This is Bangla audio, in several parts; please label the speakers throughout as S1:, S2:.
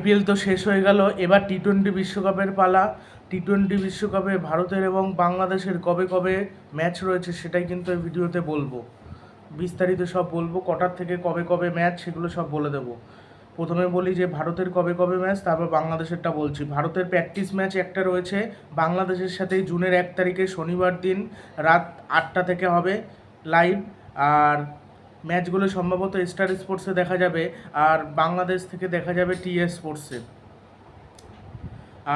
S1: আইপিএল তো শেষ হয়ে গেল। এবার টি টোয়েন্টি বিশ্বকাপের পালা। টি টোয়েন্টি বিশ্বকাপে ভারতের এবং বাংলাদেশের কবে কবে ম্যাচ রয়েছে সেটাই কিন্তু এই ভিডিওতে বলব। বিস্তারিত সব বলব। কটার থেকে কবে কবে ম্যাচ সেগুলো সব বলে দেবো। প্রথমে বলি যে ভারতের কবে কবে ম্যাচ তারপর বাংলাদেশেরটা বলছি। ভারতের প্র্যাকটিস ম্যাচ একটা রয়েছে। বাংলাদেশের সাথে জুনের এক তারিখে শনিবার দিন রাত আটটা থেকে হবে লাইভ আর ম্যাচগুলো সম্ভবত স্টার স্পোর্টসে দেখা যাবে আর বাংলাদেশ থেকে দেখা যাবে টিএস স্পোর্টসে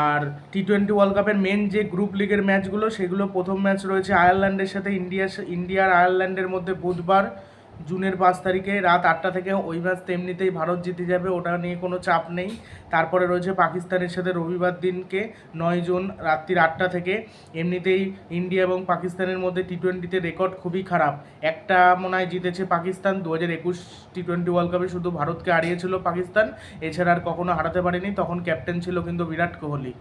S1: আর টি টোয়েন্টি ওয়ার্ল্ড কাপের মেন যে গ্রুপ লিগের ম্যাচগুলো, সেগুলো প্রথম ম্যাচ রয়েছে আয়ারল্যান্ডের সাথে ইন্ডিয়া আর আয়ারল্যান্ডের মধ্যে বুধবার। জুনের পাঁচ তারিখে রাত আটটা থেকে ওই ম্যাচ তেমনিতেই ভারত জিতে যাবে, ওটা নিয়ে কোনো চাপ নেই। তারপরে রয়েছে পাকিস্তানের সাথে রবিবার দিনকে নয় জুন রাত্রির আটটা থেকে। এমনিতেই ইন্ডিয়া এবং পাকিস্তানের মধ্যে টি টোয়েন্টিতে রেকর্ড খুবই খারাপ। একটা মনে হয় জিতেছে পাকিস্তান দু হাজার একুশ টি টোয়েন্টি ওয়ার্ল্ড কাপে শুধু ভারতকে হারিয়েছিল পাকিস্তান, এছাড়া আর কখনো হারাতে পারেনি। তখন ক্যাপ্টেন ছিল কিন্তু বিরাট কোহলি।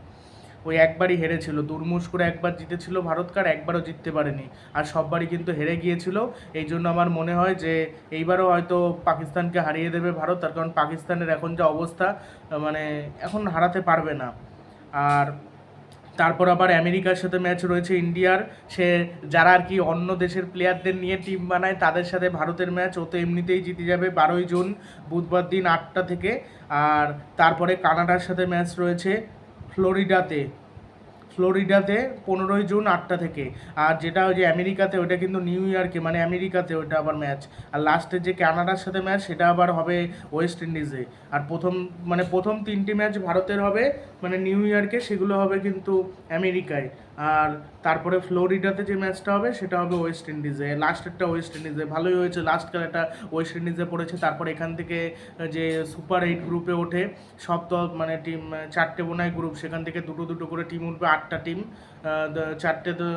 S1: ওই একবারই হেরেছিল, দুর্মুষ করে একবার জিতেছিল ভারতকে আর একবারও জিততে পারেনি। আর সববারই কিন্তু হেরে গিয়েছিল। এই জন্য আমার মনে হয় যে, এইবারও হয়তো পাকিস্তানকে হারিয়ে দেবে ভারত, তার কারণ পাকিস্তানের এখন যা অবস্থা মানে এখন হারাতে পারবে না। আর তারপর আবার আমেরিকার সাথে ম্যাচ রয়েছে ইন্ডিয়ার। সে, যারা আর কি অন্য দেশের প্লেয়ারদের নিয়ে টিম বানায়, তাদের সাথে ভারতের ম্যাচ ও তো এমনিতেই জিতে যাবে বারোই জুন, বুধবার দিন আটটা থেকে। আর তারপরে কানাডার সাথে ম্যাচ রয়েছে ফ্লোরিডাতে ফ্লোরিডাতে পনেরোই জুন আটটা থেকে। আর যেটা ওই যে আমেরিকাতে, ওইটা কিন্তু নিউ ইয়র্কে মানে আমেরিকাতে ওইটা আবার ম্যাচ। আর লাস্টের যে কানাডার সাথে ম্যাচ, সেটা আবার হবে ওয়েস্ট ইন্ডিজে। আর প্রথম মানে প্রথম তিনটি ম্যাচ ভারতের হবে মানে নিউ ইয়র্কে, সেগুলো হবে কিন্তু আমেরিকায়। আর তারপরে ফ্লোরিডাতে যে ম্যাচটা হবে, সেটা হবে ওয়েস্ট ইন্ডিজে। লাস্টেরটা ওয়েস্ট ইন্ডিজে। ভালোই হয়েছে। লাস্ট খেলাটা ওয়েস্ট ইন্ডিজে পড়েছে। তারপর এখান থেকে যে সুপার এইট গ্রুপে ওঠে দল মানে টিম চারটে বোনায় গ্রুপ সেখান থেকে দুটো দুটো করে টিম উঠবে, আটটা টিম চারটে তো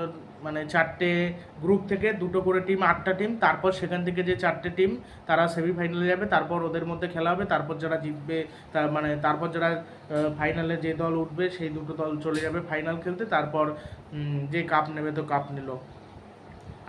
S1: মানে চারটে গ্রুপ থেকে দুটো করে টিম আটটা টিম তারপর সেখান থেকে যে চারটে টিম তারা সেমিফাইনালে যাবে, তারপর ওদের মধ্যে খেলা হবে, তারপর যারা জিতবে মানে তারপর যারা ফাইনালে যে দল উঠবে, সেই দুটো দল চলে যাবে ফাইনাল খেলতে, তারপর যে কাপ নেবে তো কাপ নিল।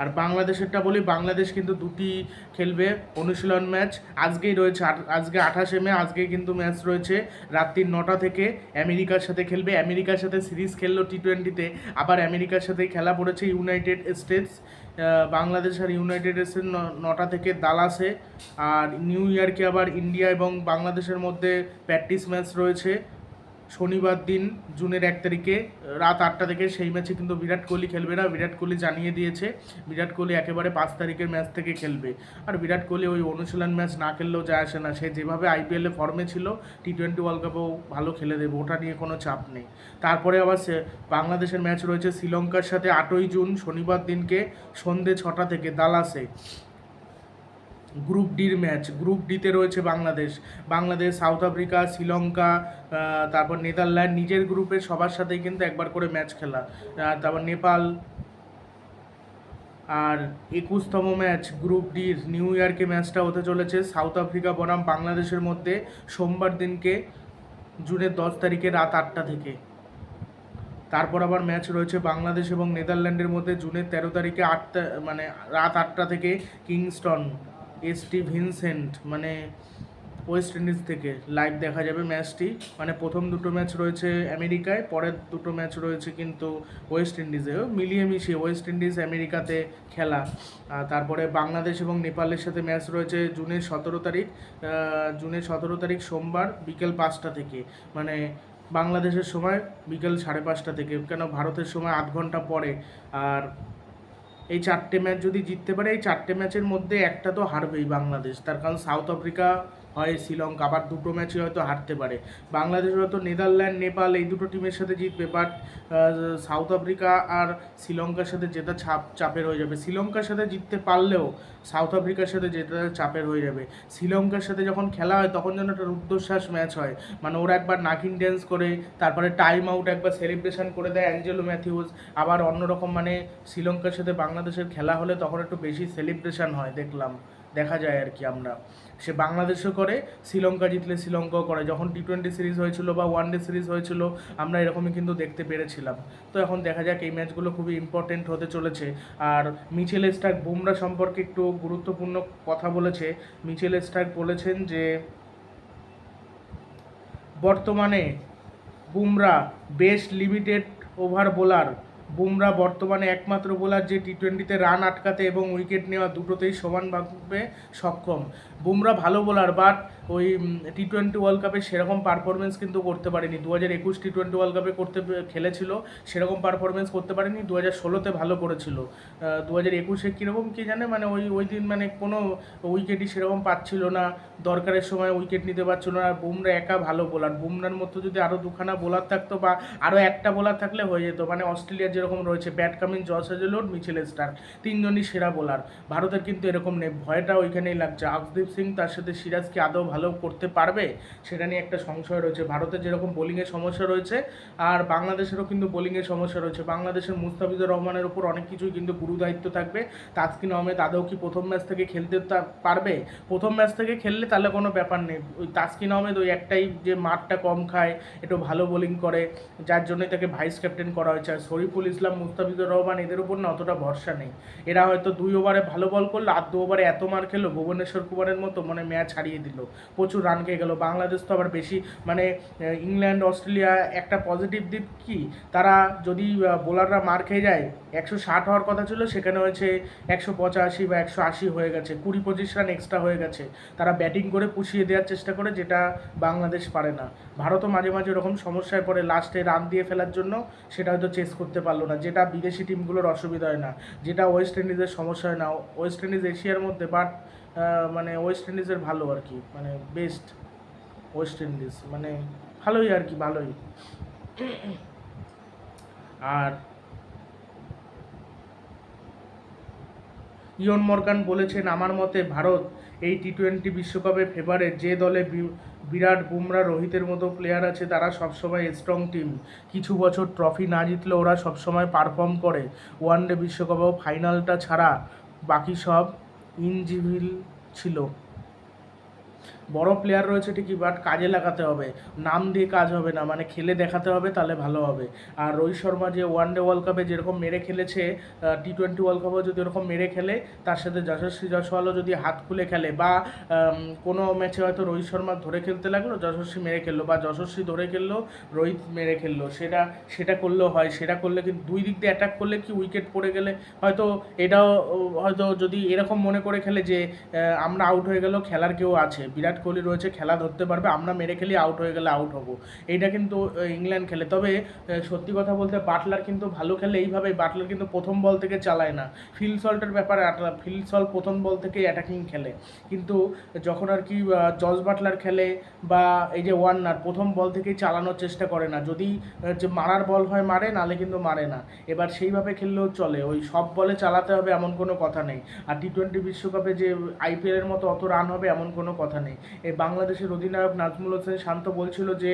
S1: আর বাংলাদেশেরটা বলি, বাংলাদেশ কিন্তু দুটি খেলবে, অনুশীলন ম্যাচ। আজকেই রয়েছে আজকে আঠাশে মে আজকে কিন্তু ম্যাচ রয়েছে রাত্রির নটা থেকে। আমেরিকার সাথে খেলবে, আমেরিকার সাথে সিরিজ খেললো টি টোয়েন্টিতে আবার আমেরিকার সাথে খেলা পড়েছে ইউনাইটেড স্টেটস বাংলাদেশ আর ইউনাইটেড স্টেটস নটা থেকে দালাসে। আর নিউ ইয়র্কে আবার ইন্ডিয়া এবং বাংলাদেশের মধ্যে প্র্যাকটিস ম্যাচ রয়েছে। শনিবার দিন জুনের এক তারিখে, রাত আটটা থেকে সেই ম্যাচে কিন্তু বিরাট কোহলি খেলবে না। বিরাট কোহলি জানিয়ে দিয়েছে, বিরাট কোহলি একেবারে পাঁচ তারিখের ম্যাচ থেকে খেলবে। আর বিরাট কোহলি ওই অনুশীলন ম্যাচ না খেললেও যায় আসে না। সে যেভাবে আইপিএলে ফর্মে ছিল টি টোয়েন্টি ওয়ার্ল্ড কাপেও ভালো খেলে দেবে, ওটা নিয়ে কোনো চাপ নেই। তারপরে আবার সে বাংলাদেশের ম্যাচ রয়েছে শ্রীলঙ্কার সাথে আটই জুন, শনিবার দিনকে সন্ধে ছটা থেকে দালাসে। গ্রুপ ডির ম্যাচ, গ্রুপ ডিতে রয়েছে বাংলাদেশ। বাংলাদেশ, সাউথ আফ্রিকা, শ্রীলঙ্কা তারপর নেদারল্যান্ড নিজের গ্রুপের সবার সাথেই কিন্তু একবার করে ম্যাচ খেলা। তারপর নেপাল। আর একুশতম ম্যাচ গ্রুপ ডির নিউ ইয়র্কে ম্যাচটা হতে চলেছে। সাউথ আফ্রিকা বনাম বাংলাদেশের মধ্যে সোমবার দিনকে জুনের দশ তারিখে রাত আটটা থেকে। তারপর আবার ম্যাচ রয়েছে বাংলাদেশ এবং নেদারল্যান্ডের মধ্যে জুনের তেরো তারিখে আটটা মানে রাত আটটা থেকে কিংস্টন। এসটি ভিনসেন্ট মানে ওয়েস্ট ইন্ডিজ থেকে। লাইভ দেখা যাবে ম্যাচটি মানে প্রথম দুটো ম্যাচ রয়েছে আমেরিকায়, পরের দুটো ম্যাচ রয়েছে কিন্তু ওয়েস্ট ইন্ডিজে মিলিয়ে মিশিয়ে ওয়েস্ট ইন্ডিজ আমেরিকাতে খেলা। তারপরে বাংলাদেশ এবং নেপালের সাথে ম্যাচ রয়েছে জুনের সতেরো তারিখ জুনের সতেরো তারিখ সোমবার বিকেল পাঁচটা থেকে। মানে বাংলাদেশের সময় বিকেল সাড়ে পাঁচটা থেকে, কেন ভারতের সময় আধ ঘণ্টা পরে। আর এই চারটে ম্যাচ যদি জিততে পারে, এই চারটে ম্যাচের মধ্যে একটা তো হারবেই বাংলাদেশ। তার কারণ সাউথ আফ্রিকা হয় শ্রীলঙ্কা, আবার দুটো ম্যাচে হয়তো হারতে পারে। বাংলাদেশ হয়তো নেদারল্যান্ড, নেপাল এই দুটো টিমের সাথে জিতবে বাট সাউথ আফ্রিকা আর শ্রীলঙ্কার সাথে জেতা ছাপ, চাপের হয়ে যাবে। শ্রীলঙ্কার সাথে জিততে পারলেও সাউথ আফ্রিকার সাথে জেতা চাপের হয়ে যাবে। শ্রীলঙ্কার সাথে যখন খেলা হয়, তখন যেন একটা রুদ্ধশ্বাস ম্যাচ হয়। মানে ওরা একবার নাকিং ড্যান্স করে, তারপরে টাইম আউট একবার সেলিব্রেশন করে দেয় অ্যাঞ্জেলো ম্যাথিউস। আবার অন্যরকম মানে শ্রীলঙ্কার সাথে বাংলাদেশের খেলা হলে তখন একটু বেশি সেলিব্রেশন হয়, দেখলাম। দেখা যায় আর কি আমরা। সে বাংলাদেশও করে, শ্রীলঙ্কা জিতলে শ্রীলঙ্কাও করে। যখন টি টোয়েন্টি সিরিজ হয়েছিল বা ওয়ান ডে সিরিজ হয়েছিল, আমরা এরকমই কিন্তু দেখতে পেরেছিলাম। তো এখন দেখা যাক এই ম্যাচগুলো খুবই ইম্পর্টেন্ট হতে চলেছে। আর মিচেল স্টার্ক বুমরা সম্পর্কে একটু গুরুত্বপূর্ণ কথা বলেছে। মিচেল স্টার্ক বলেছেন যে, বর্তমানে Bumrah best limited over bowler Bumrah বর্তমানে একমাত্র বোলার যে টি টোয়েন্টিতে রান আটকাতে এবং উইকেট নেওয়া দুটোতেই সমানভাবে সক্ষম। বুমরা ভালো বোলার বাট ওই টি টোয়েন্টি ওয়ার্ল্ড কাপে সেরকম পারফরমেন্স কিন্তু করতে পারেনি। দু হাজার একুশ টি টোয়েন্টি ওয়ার্ল্ড কাপে করতে খেলেছিল, সেরকম পারফরমেন্স করতে পারেনি দু হাজার ষোলোতে ভালো করেছিল। দু হাজার একুশে কীরকম কী জানে মানে ওই ওই দিন মানে কোনো উইকেটই সেরকম পাচ্ছিল না, দরকারের সময় উইকেট নিতে পারছিল না, আর বুমরা একা ভালো বোলার বুমরার মতো যদি আরও দুখানা বোলার থাকতো বা আরও একটা বোলার থাকলে হয়ে যেত মানে অস্ট্রেলিয়ার যেরকম রয়েছে Pat Cummins Josh Hazlewood Mitchell Starc তিনজনই সেরা বোলার ভারতের কিন্তু এরকম নেই, ভয়টা ওইখানেই লাগছে। আকদীপ সিং তার সাথে সিরাজকে আদৌ ভালো করতে পারবে? সেটা নিয়ে একটা সংশয় রয়েছে। ভারতের যেরকম বোলিংয়ের সমস্যা রয়েছে, আর বাংলাদেশেরও কিন্তু বোলিংয়ের সমস্যা রয়েছে। বাংলাদেশের মুস্তাফিজুর রহমানের উপর অনেক কিছুই কিন্তু গুরু দায়িত্ব থাকবে। তাসকিন আহমেদ আদৌ কি প্রথম ম্যাচ থেকে খেলতে পারবে? প্রথম ম্যাচ থেকে খেললে তাহলে কোনো ব্যাপার নেই। ওই তাসকিন আহমেদ ওই একটাই যে মাঠটা কম খায়, একটু ভালো বোলিং করে, যার জন্যই তাকে ভাইস ক্যাপ্টেন করা হয়েছে। আর শরীফুল ইসলাম, মুস্তাফিজুর রহমান এদের উপর না অতটা ভরসা নেই। এরা হয়তো দুই ওভারে ভালো বল করল, আর দু ওভারে এত মার খেলো, ভুবনেশ্বর কুমারের মতো মানে ম্যাচ হারিয়ে দিল। প্রচুর রান খেয়ে গেল। বাংলাদেশ তো আবার বেশি মানে ইংল্যান্ড অস্ট্রেলিয়া একটা পজিটিভ দিক কি? তারা যদি বোলাররা মার খেয়ে যায়, একশো ষাট হওয়ার কথা ছিল, সেখানে হয়েছে একশো পঁচাশি বা একশো আশি হয়ে গেছে। কুড়ি পঁচিশ রান এক্সট্রা হয়ে গেছে। তারা ব্যাটিং করে পুষিয়ে দেওয়ার চেষ্টা করে, যেটা বাংলাদেশ পারে না। ভারতও মাঝে মাঝে ওরকম সমস্যায় পড়ে লাস্টে রান দিয়ে ফেলার জন্য সেটা হয়তো চেস করতে পারল না। যেটা বিদেশি টিমগুলোর অসুবিধা হয় না। যেটা ওয়েস্ট ইন্ডিজের সমস্যা হয় না। ওয়েস্ট ইন্ডিজ এশিয়ার মধ্যে বাট মানে ওয়েস্ট ইন্ডিজের ভালো আর কি মানে বেস্ট ওয়েস্ট ইন্ডিজ মানে ভালোই আর কি, ভালোই। আর ইয়ন মর্গান বলেছেন, আমার মতে ভারত এই টি টোয়েন্টি বিশ্বকাপে ফেভারে যে দলে বিরাট বুমরা, রোহিতের মতো প্লেয়ার আছে, তারা সবসময় স্ট্রং টিম কিছু বছর ট্রফি না জিতলে ওরা সবসময় পারফর্ম করে। ওয়ানডে বিশ্বকাপেও ফাইনালটা ছাড়া বাকি সব ইনজিভিল ছিল। বড় প্লেয়ার রয়েছে ঠিকই বাট কাজে লাগাতে হবে। নাম দিয়ে কাজ হবে না মানে খেলে দেখাতে হবে, তাহলে ভালো হবে। আর রোহিত শর্মা যে ওয়ান ডে ওয়ার্ল্ড কাপে যেরকম মেরে খেলেছে টি টোয়েন্টি ওয়ার্ল্ড কাপেও যদি ওরকম মেরে খেলে, তার সাথে যশস্বী জয়সওয়ালও যদি হাত খুলে খেলে, বা কোনো ম্যাচে হয়তো রোহিত শর্মা ধরে খেলতে লাগল, যশস্বী মেরে খেললো, বা যশস্বী ধরে খেললো, রোহিত মেরে খেললো। সেটা সেটা করলেও হয়, সেটা করলে কিন্তু দুই দিক দিয়ে অ্যাটাক করলে কি উইকেট পড়ে গেলে, হয়তো এটাও হয়তো যদি এরকম মনে করে খেলে যে আমরা আউট হয়ে গেলেও খেলার কেউ আছে। বিরাট কোহলি রয়েছে, খেলা ধরতে পারবে, আমরা মেরে খেলি আউট হয়ে গেলে আউট হব। এইটা কিন্তু ইংল্যান্ড খেলে। তবে সত্যি কথা বলতে বাটলার কিন্তু ভালো খেলে এইভাবে বাটলার কিন্তু প্রথম বল থেকে চালায় না। ফিল সল্টের ব্যাপারে ফিল সল্ট প্রথম বল থেকেই অ্যাটাকিং খেলে। কিন্তু, যখন আর কি জস বাটলার খেলে বা এই যে ওয়ার্নার, প্রথম বল থেকেই চালানোর চেষ্টা করে না। যদি যে মারার বল হয় মারে, নালে কিন্তু মারে না। এবার সেইভাবে খেললেও চলে। ওই সব বলে চালাতে হবে এমন কোনো কথা নেই। আর টি টোয়েন্টি বিশ্বকাপে যে আইপিএলের মতো অত রান হবে এমন কোনো কথা নেই। বাংলাদেশের অধিনায়ক নাজমুল হোসেন শান্ত বলছিল যে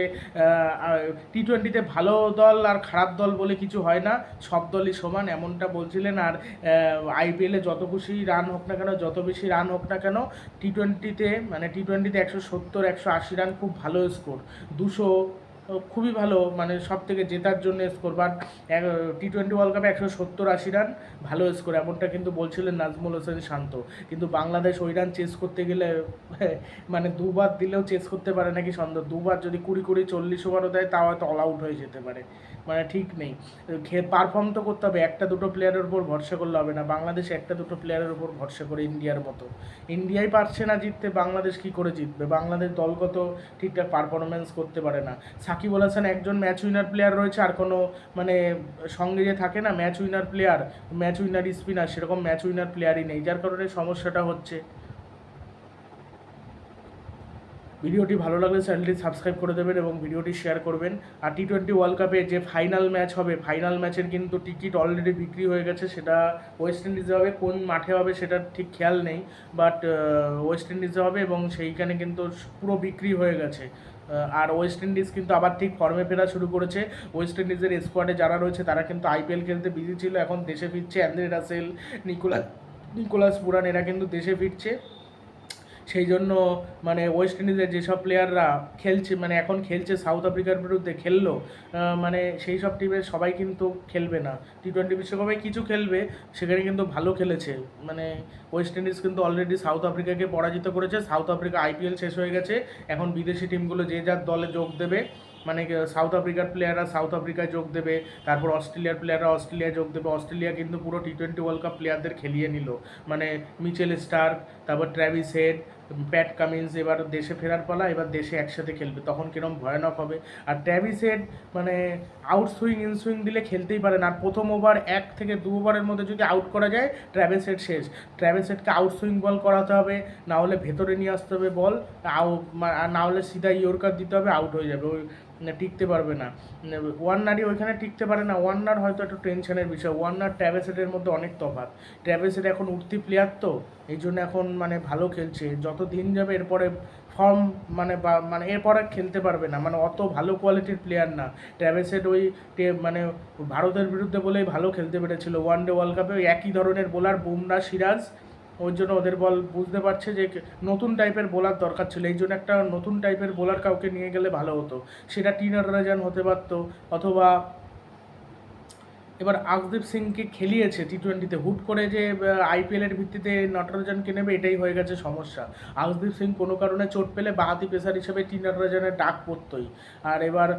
S1: টি টোয়েন্টিতে ভালো দল আর খারাপ দল বলে কিছু হয় না, সব দলই সমান এমনটা বলছিলেন। আর আইপিএলে যত খুশি রান হোক না কেন, যত বেশি রান হোক না কেন টি টোয়েন্টিতে মানে টি টোয়েন্টিতে একশো সত্তর, একশো আশি রান খুব ভালো স্কোর দুশো খুবই ভালো মানে সব থেকে জেতার জন্য score but T twenty World কাপে একশো সত্তর আশি রান ভালো স্কোর এমনটা কিন্তু বলছিলেন নাজমুল হোসেন শান্ত। কিন্তু বাংলাদেশ ওই রান চেস করতে গেলে মানে দুবার দিলেও চেস করতে পারে নাকি সন্দেহ? দুবার যদি কুড়ি কুড়ি চল্লিশ ওভারও দেয়, তাও হয়তো অল আউট হয়ে যেতে পারে। মানে ঠিক নেই। পারফর্ম তো করতে হবে, একটা দুটো প্লেয়ারের উপর ভরসা করলে হবে না। বাংলাদেশ একটা দুটো প্লেয়ারের উপর ভরসা করে ইন্ডিয়ার মতো। ইন্ডিয়াই পারছে না জিততে, বাংলাদেশ কি করে জিতবে? বাংলাদেশ দলগত ঠিকঠাক পারফরমেন্স করতে পারে না। সাকিব আল হাসান একজন ম্যাচ উইনার প্লেয়ার রয়েছে, আর কোনো মানে সঙ্গে যে থাকে না match winner player match winner spinner সেরকম ম্যাচ উইনার প্লেয়ারই নেই, যার কারণে সমস্যাটা হচ্ছে। ভিডিওটি ভালো লাগলে চ্যানেলটি সাবস্ক্রাইব করে দেবেন এবং ভিডিওটি শেয়ার করবেন। আর টি টোয়েন্টি ওয়ার্ল্ড কাপে যে ফাইনাল ম্যাচ হবে ফাইনাল ম্যাচের কিন্তু টিকিট অলরেডি বিক্রি হয়ে গেছে, সেটা ওয়েস্ট ইন্ডিজে হবে, কোন মাঠে হবে সেটা ঠিক খেয়াল নেই বাট ওয়েস্ট ইন্ডিজে হবে এবং সেইখানে কিন্তু পুরো বিক্রি হয়ে গেছে। আর ওয়েস্ট ইন্ডিজ কিন্তু আবার ঠিক ফর্মে ফেরা শুরু করেছে। ওয়েস্ট ইন্ডিজের স্কোয়াডে যারা রয়েছে তারা কিন্তু আইপিএল খেলতে বিজি ছিল। এখন দেশে ফিরছে André Rasel Nicolas Nicholas Pooran এরা কিন্তু দেশে ফিরছে। সেই জন্য মানে ওয়েস্ট ইন্ডিজের যেসব প্লেয়াররা খেলছে মানে এখন খেলছে সাউথ আফ্রিকার বিরুদ্ধে খেললো মানে সেই সব টিমের সবাই কিন্তু খেলবে না। টি টোয়েন্টি বিশ্বকাপে কিছু খেলবে, সেখানে কিন্তু ভালো খেলেছে। মানে ওয়েস্ট ইন্ডিজ কিন্তু অলরেডি সাউথ আফ্রিকাকে পরাজিত করেছে। সাউথ আফ্রিকা আইপিএল শেষ হয়ে গেছে। এখন বিদেশি টিমগুলো যে যার দলে যোগ দেবে মানে সাউথ আফ্রিকার প্লেয়াররা সাউথ আফ্রিকায় যোগ দেবে, তারপর অস্ট্রেলিয়ার প্লেয়াররা অস্ট্রেলিয়ায় যোগ দেবে। অস্ট্রেলিয়া কিন্তু পুরো টি টোয়েন্টি ওয়ার্ল্ড কাপ প্লেয়ারদের খেলিয়ে নিল। মানে মিচেল স্টার্ক তারপর ট্র্যাভিস হেড প্যাট কামিন্স এবার দেশে ফেরার পালা, এবার দেশে একসাথে খেলবে। তখন কিরম ভয়ানক হবে। আর ট্র্যাভিস হেড মানে আউট সুইং ইন সুইং দিলে খেলতেই পারে না। আর প্রথম ওভার এক থেকে দু ওভারের মধ্যে যদি আউট করা যায়, ট্র্যাভিস হেড শেষ। ট্র্যাভিস হেডকে আউট সুইং বল করাতে হবে, না হলে ভেতরে নিয়ে আসতে হবে বল আউ আর না হলে সিধা ইয়র্কার দিতে হবে আউট হয়ে যাবে। ওই টিকতে পারবে না। ওয়ার্নারই ওইখানে টিকতে পারে না। ওয়ার্নার হয়তো একটু টেনশনের বিষয়। ওয়ার্নার ট্র্যাভেসেটের মধ্যে অনেক তফাৎ। ট্র্যাভেসেট এখন উঠতি প্লেয়ার তো। এই জন্য এখন মানে ভালো খেলছে। যত দিন যাবে এরপরে ফর্ম মানে বা মানে এরপরে খেলতে পারবে না। মানে অত ভালো কোয়ালিটির প্লেয়ার না। ট্র্যাভেসেট ওই মানে ভারতের বিরুদ্ধে বলেই ভালো খেলতে পেরেছিল। ওয়ান ডে ওয়ার্ল্ড কাপে ওই একই ধরনের বোলার বুমরা, সিরাজ। ওর জন্য ওদের বল বুঝতে পারছে যে নতুন টাইপের বোলার দরকার ছিল। এই জন্য একটা নতুন টাইপের বোলার কাউকে নিয়ে গেলে ভালো হতো। সেটা টিনার রাজান হতে পারতো। অথবা এবার আকদীপ সিংকে খেলিয়েছে টি টোয়েন্টিতে হুট করে যে আইপিএলের ভিত্তিতে নটরাজানকে নেবে, এটাই হয়ে গেছে সমস্যা। আকদীপ সিং কোনো কারণে চোট পেলে বাহাতি পেসার হিসেবে টি নটরাজানের ডাক পড়তোই। আর এবার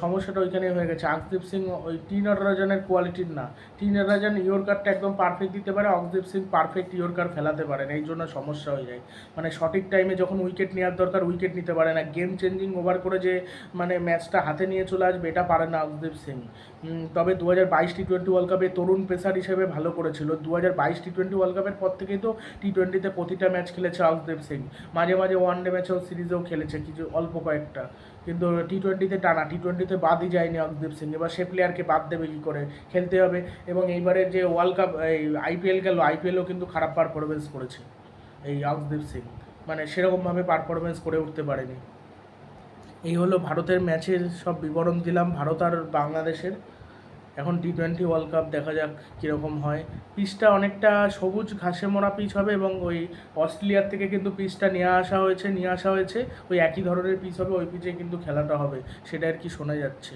S1: সমস্যাটা ওইখানেই হয়ে গেছে। আকদীপ সিং ওই টি নটরাজানের কোয়ালিটির না। টি নটরাজান ইয়র্কারটা একদম পারফেক্ট দিতে পারে অকদীপ সিং পারফেক্ট ইয়র্কার ফেলাতে পারেন। এই জন্য সমস্যা হয়ে যায়। মানে সঠিক টাইমে যখন উইকেট নেওয়ার দরকার উইকেট নিতে পারে না। গেম চেঞ্জিং ওভার করে যে মানে ম্যাচটা হাতে নিয়ে চলে আসবে, এটা পারে না অকদীপ সিং। তবে দু হাজার বাইশ টি টোয়েন্টি ওয়ার্ল্ড কাপে তরুণ পেসার হিসেবে ভালো করেছিল। দু হাজার বাইশ টি টোয়েন্টি ওয়ার্ল্ড কাপের পর থেকেই তো টি টোয়েন্টিতে প্রতিটা ম্যাচ খেলেছে অকদীপ সিং মাঝে মাঝে ওয়ান ডে ম্যাচেও সিরিজেও খেলেছে, কিছু অল্প কয়েকটা। কিন্তু টি টোয়েন্টিতে টানা টি টোয়েন্টিতে বাদই যায়নি অকদীপ সিং এবার সে প্লেয়ারকে বাদ দেবে কী করে? খেলতে হবে। এবং এইবারের যে ওয়ার্ল্ড কাপ এই আইপিএল গেল আইপিএলও কিন্তু খারাপ পারফরমেন্স করেছে এই অকদীপ সিং মানে সেরকমভাবে পারফরমেন্স করে উঠতে পারেনি। এই হলো ভারতের ম্যাচের সব বিবরণ দিলাম। ভারত আর বাংলাদেশের। এখন টি টোয়েন্টি ওয়ার্ল্ড কাপ দেখা যাক কীরকম হয়। পিচটা অনেকটা সবুজ ঘাসে মোড়া পিচ হবে এবং ওই অস্ট্রেলিয়ার থেকে কিন্তু পিচটা নিয়ে আসা হয়েছে, নিয়ে আসা হয়েছে। ওই একই ধরনের পিচ হবে, ওই পিচে কিন্তু খেলাটা হবে, সেটা আর কি শোনা যাচ্ছে।